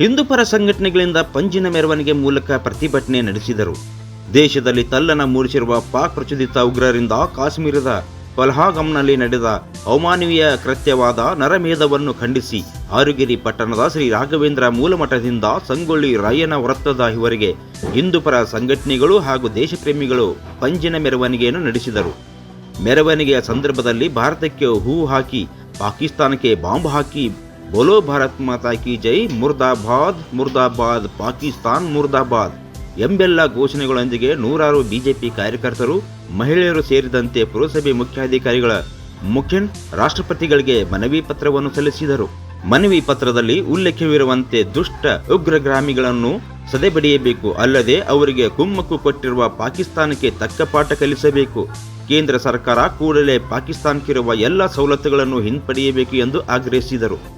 ಹಿಂದೂಪರ ಸಂಘಟನೆಗಳಿಂದ ಪಂಜಿನ ಮೆರವಣಿಗೆ ಮೂಲಕ ಪ್ರತಿಭಟನೆ ನಡೆಸಿದರು. ದೇಶದಲ್ಲಿ ತಲ್ಲನ ಮೂಡಿಸಿರುವ ಪಾಕ್ ಪ್ರಚೋದಿತ ಉಗ್ರರಿಂದ ಕಾಶ್ಮೀರದ ಪಲ್ಹಾಗಂನಲ್ಲಿ ನಡೆದ ಅವಮಾನವೀಯ ಕೃತ್ಯವಾದ ನರಮೇಧವನ್ನು ಖಂಡಿಸಿ, ಆರುಗಿರಿ ಪಟ್ಟಣದ ಶ್ರೀ ರಾಘವೇಂದ್ರ ಮೂಲಮಠದಿಂದ ಸಂಗೊಳ್ಳಿ ರಾಯನ ವೃತ್ತದ ಇವರಿಗೆ ಹಿಂದೂಪರ ಸಂಘಟನೆಗಳು ಹಾಗೂ ದೇಶಪ್ರೇಮಿಗಳು ಪಂಜಿನ ಮೆರವಣಿಗೆಯನ್ನು ನಡೆಸಿದರು. ಮೆರವಣಿಗೆಯ ಸಂದರ್ಭದಲ್ಲಿ ಭಾರತಕ್ಕೆ ಹೂ ಹಾಕಿ, ಪಾಕಿಸ್ತಾನಕ್ಕೆ ಬಾಂಬ್ ಹಾಕಿ ಬೋಲೋ ಭಾರತ್ ಮಾತಾ ಕಿ ಜೈ ಮುರ್ದಾಬಾದ್ ಮುರ್ದಾಬಾದ್ ಪಾಕಿಸ್ತಾನ್ ಮುರ್ದಾಬಾದ್ ಎಂಬೆಲ್ಲ ಘೋಷಣೆಗಳೊಂದಿಗೆ ನೂರಾರು ಬಿಜೆಪಿ ಕಾರ್ಯಕರ್ತರು, ಮಹಿಳೆಯರು ಸೇರಿದಂತೆ ಪುರಸಭೆ ಮುಖ್ಯಾಧಿಕಾರಿಗಳ ಮುಖ್ಯನ್ ರಾಷ್ಟ್ರಪತಿಗಳಿಗೆ ಮನವಿ ಪತ್ರವನ್ನು ಸಲ್ಲಿಸಿದರು. ಮನವಿ ಪತ್ರದಲ್ಲಿ ಉಲ್ಲೇಖವಿರುವಂತೆ ದುಷ್ಟ ಉಗ್ರಗ್ರಾಮಿಗಳನ್ನು ಸದೆಬಡಿಯಬೇಕು. ಅಲ್ಲದೆ ಅವರಿಗೆ ಕುಮ್ಮಕ್ಕು ಕೊಟ್ಟಿರುವ ಪಾಕಿಸ್ತಾನಕ್ಕೆ ತಕ್ಕ ಪಾಠ ಕಲಿಸಬೇಕು. ಕೇಂದ್ರ ಸರ್ಕಾರ ಕೂಡಲೇ ಪಾಕಿಸ್ತಾನಕ್ಕಿರುವ ಎಲ್ಲ ಸವಲತ್ತುಗಳನ್ನು ಹಿಂಪಡೆಯಬೇಕು ಎಂದು ಆಗ್ರಹಿಸಿದರು.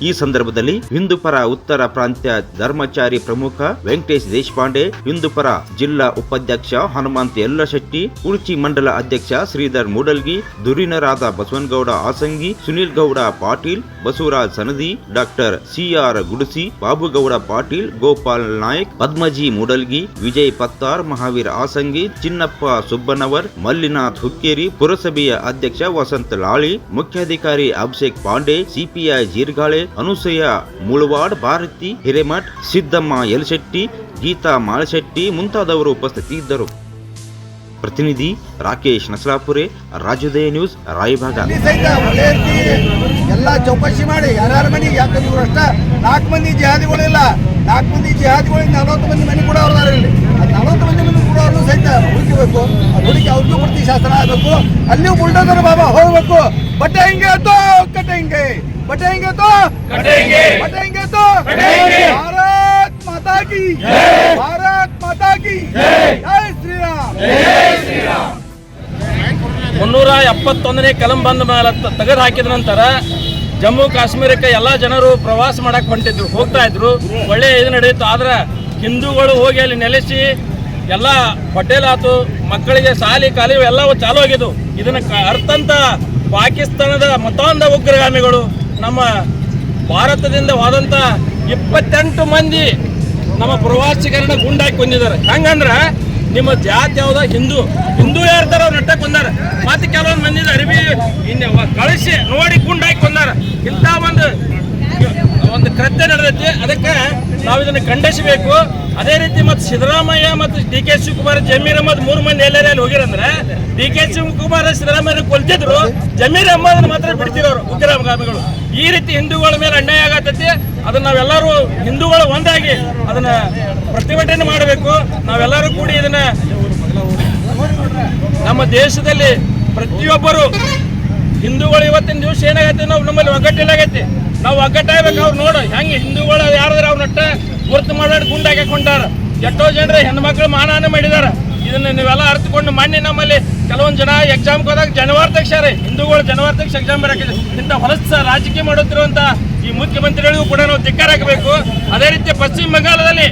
ಈ ಸಂದರ್ಭದಲ್ಲಿ ಹಿಂದೂಪರ ಉತ್ತರ ಪ್ರಾಂತ್ಯ ಧರ್ಮಚಾರಿ ಪ್ರಮುಖ ವೆಂಕಟೇಶ್ ದೇಶಪಾಂಡೆ ಹಿಂದೂಪರ ಜಿಲ್ಲಾ ಉಪಾಧ್ಯಕ್ಷ ಹನುಮಂತ ಯಲ್ಲಶೆಟ್ಟಿ, ಉಡುಚಿ ಮಂಡಲ ಅಧ್ಯಕ್ಷ Shridhar Mudalgi ಧುರೀಣರಾದ Basavanagouda Asangi Sunil Gouda Patil, Basavaraj Sanadi, doctor C R Gudisi, Babugouda Patil, Gopal Nayak, Padmaji Moodalgi, Vijay Pattar, Mahaveer Asangi Chinnappa Subbanavar, Mallinath Hukkeri, ಪುರಸಭೆಯ ಅಧ್ಯಕ್ಷ ವಸಂತ್ ಲಾಳಿ, ಮುಖ್ಯಾಧಿಕಾರಿ ಅಭಿಷೇಕ್ ಪಾಂಡೆ, ಸಿಪಿಐ ಜೀರ್ಗಾಳೆ ಅನುಸೂಯ, ಮುಳವಾಡ್ ಭಾರತಿ, ಹಿರೇಮಠ್, ಸಿದ್ದಮ್ಮ ಯಲಶೆಟ್ಟಿ, ಗೀತಾ ಮಾಳಶೆಟ್ಟಿ ಮುಂತಾದವರು ಉಪಸ್ಥಿತಿ ಇದ್ದರು ಪ್ರತಿನಿಧಿ ರಾಕೇಶ್ ನಸಲಾಪುರೆ ರಾಜ್ಯೋದಯ ನ್ಯೂಸ್, ರಾಯಭಾಗ. ಅಲ್ಲಿ ಎಲ್ಲ ಚೌಕಾಸಿ ಮಾಡಿ, ಯಾರ್ಯಾರ ಮನೆಗೆ ಯಾಕಂದ್ರೆ ಅಷ್ಟ. ನಾಲ್ಕು ಮಂದಿ ಜಿಹಾದಿಗಳಿಲ್ಲ ನಾಲ್ಕು ಮಂದಿ ಜಿಹಾದಿಗಳಿಗೆ ನಲವತ್ತು ಮಂದಿ ಮನೆ ಕೂಡ ಅವ್ರದಾರ ಇಲ್ಲಿ. ನಲವತ್ತು ಮಂದಿ ಮನೆ ಕೂಡ ಅವ್ರನ್ನ ಸಹಿತ ಹುಡುಕಬೇಕು. ಹುಡುಕಿ ಅವ್ರಿಗೂ ಪ್ರತಿ ಶಾಸನ ಆಗಬೇಕು. ಅಲ್ಲಿಯೂ ಬುಲ್ಡೋದರ್ ಬಾಬಾ ಹೋಗ್ಬೇಕು. ಬಟ್ಟೆ ಹಿಂಗೆ ಅಥವಾ ಕಟ್ಟೆ ಹಿಂಗೆ. ಬಟ್ಟೆ कटेंगे ತೋ. माता की जय ತೋ माता की जय जय श्री राम जय श्री राम ಮುನ್ನೂರ ಎಪ್ಪತ್ತೊಂದನೇ ಕಲಂ ಬಂದ ಮೇಲೆ ತೆಗೆದು ಹಾಕಿದ ನಂತರ ಜಮ್ಮು ಕಾಶ್ಮೀರಕ್ಕೆ ಎಲ್ಲ ಜನರು ಪ್ರವಾಸ ಮಾಡಕ್ಕೆ ಹೊಂಟಿದ್ರು ಹೋಗ್ತಾ ಇದ್ರು. ಒಳ್ಳೆ ಇದು ನಡೆಯಿತು. ಆದ್ರೆ ಹಿಂದೂಗಳು ಹೋಗಿ ಅಲ್ಲಿ ನೆಲೆಸಿ ಎಲ್ಲ ಹೋಟೆಲ್ ಆತು ಮಕ್ಕಳಿಗೆ ಸಾಲಿ ಕಾಲಿ ಎಲ್ಲವೂ ಚಾಲು ಆಗಿದ್ದು ಇದನ್ನ ಅರ್ಥಂತ ಪಾಕಿಸ್ತಾನದ ಮತಾಂಧ ಉಗ್ರಗಾಮಿಗಳು ನಮ್ಮ ಭಾರತದಿಂದ ಹೋದಂಥ ಇಪ್ಪತ್ತೆಂಟು ಮಂದಿ ನಮ್ಮ ಪ್ರವಾಸಿಗರನ್ನ ಗುಂಡಾಕಿ ಬಂದಿದ್ದಾರೆ ಹಂಗಂದ್ರ ನಿಮ್ಮ ಜಾತಿ ಯಾವ್ದ ಹಿಂದೂ ಹಿಂದೂ ಯಾರ್ದಾರ ಅವ್ರು ಬಂದಾರ ಮತ್ತೆ ಕೆಲವೊಂದು ಮಂದಿ ಅರಿವಿ ಇನ್ನು ಕಳಿಸಿ ನೋಡಿ ಗುಂಡಾಕಿ ಬಂದಾರ ಇಂಥ ಒಂದು ಒಂದು ಕೃತ್ಯ ನಡೆದೈತಿ. ಅದಕ್ಕೆ ನಾವು ಇದನ್ನು ಖಂಡಿಸಬೇಕು. ಅದೇ ರೀತಿ ಮತ್ತು ಸಿದ್ದರಾಮಯ್ಯ ಮತ್ತು ಡಿ ಕೆ ಶಿವಕುಮಾರ್, ಜಮೀರ್ ಅಹಮದ್ ಮೂರು ಮಂದಿ ಎಲ್ಲರೇ ಅಲ್ಲಿ ಹೋಗಿರಂದ್ರೆ, ಡಿ ಕೆ ಶಿವಕುಮಾರ್ ಸಿದ್ದರಾಮಯ್ಯ ಕೊಲ್ತಿದ್ರು, ಜಮೀರ್ ಅಹಮದ್ ಮಾತ್ರ ಬಿಡ್ತಿರೋರು ಉಗ್ರಗಾಮಿಗಳು. ಈ ರೀತಿ ಹಿಂದೂಗಳ ಮೇಲೆ ಅನ್ಯಾಯ ಆಗತ್ತೈತಿ. ಅದನ್ನ ನಾವೆಲ್ಲರೂ ಹಿಂದೂಗಳು ಒಂದಾಗಿ ಅದನ್ನ ಪ್ರತಿಭಟನೆ ಮಾಡಬೇಕು. ನಾವೆಲ್ಲರೂ ಕೂಡಿ ಇದನ್ನ ನಮ್ಮ ದೇಶದಲ್ಲಿ ಪ್ರತಿಯೊಬ್ಬರು ಹಿಂದೂಗಳು ಇವತ್ತಿನ ದಿವಸ ಏನಾಗತ್ತೆ ನಾವು ನಮ್ಮಲ್ಲಿ ಒಗ್ಗಟ್ಟಿಲ್ಲಾಗೈತಿ ನಾವು ಒಗ್ಗಟ್ಟಾಗಬೇಕು. ಅವ್ರು ನೋಡು, ಹೆಂಗೆ ಹಿಂದೂಗಳು ಯಾರಾದ್ರೂ ಅವ್ರ ನಟ್ಟ ಗುರುತು ಮಾಡಿ ಗುಂಡಾಗಿ ಹಾಕೊಂಡಾರ ಎಷ್ಟೋ ಜನರ ಹೆಣ್ಮಕ್ಳು ಮಾನಹಾನ ಮಾಡಿದಾರ. ಇದನ್ನ ನೀವೆಲ್ಲ ಅರ್ಥಕೊಂಡು ಮಣ್ಣಿ ನಮ್ಮಲ್ಲಿ ಕೆಲವೊಂದು ಜನ ಎಕ್ಸಾಮ್ಗೆ ಹೋದಾಗ ಜನವಾರ ತೆಗ್ಸಾರೆ ಹಿಂದೂಗಳು ಜನವಾರ ತೆಗ್ಸಿ ಎಕ್ಸಾಮ್ ಬರಕ್ಕೆ ಇಂಥ ಹೊಲಸ ರಾಜಕೀಯ ಮಾಡುತ್ತಿರುವಂತ ಈ ಮುಖ್ಯಮಂತ್ರಿಗಳಿಗೂ ಕೂಡ ನಾವು ಧಿಕ್ಕಾರ ಹಾಕಬೇಕು. ಅದೇ ರೀತಿ ಪಶ್ಚಿಮ ಬಂಗಾಳದಲ್ಲಿ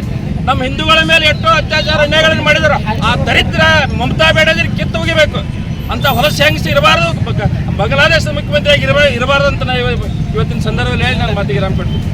ನಮ್ಮ ಹಿಂದೂಗಳ ಮೇಲೆ ಎಷ್ಟು ಅತ್ಯಾಚಾರ ಅನ್ಯಾಯಗಳನ್ನು ಮಾಡಿದರು. ಆ ದರಿದ್ರ ಮಮತಾ ಬೇಡದ್ರೆ ಕಿತ್ತು ಹೋಗಿಬೇಕು. ಅಂತ ಹೊಲಸು ಹೆಂಗಸಿ ಇರಬಾರ್ದು? ಬಾಂಗ್ಲಾದೇಶದ ಮುಖ್ಯಮಂತ್ರಿಯಾಗಿ ಇರಬಾರ್ದು ಇರಬಾರ್ದು ಅಂತ ನಾವು ಇವತ್ತಿನ ಸಂದರ್ಭದಲ್ಲಿ ಹೇಳಿ ನಾನು ಮಾತಿಗೆ ರಾಮ್ ಕೊಡ್ತೀನಿ.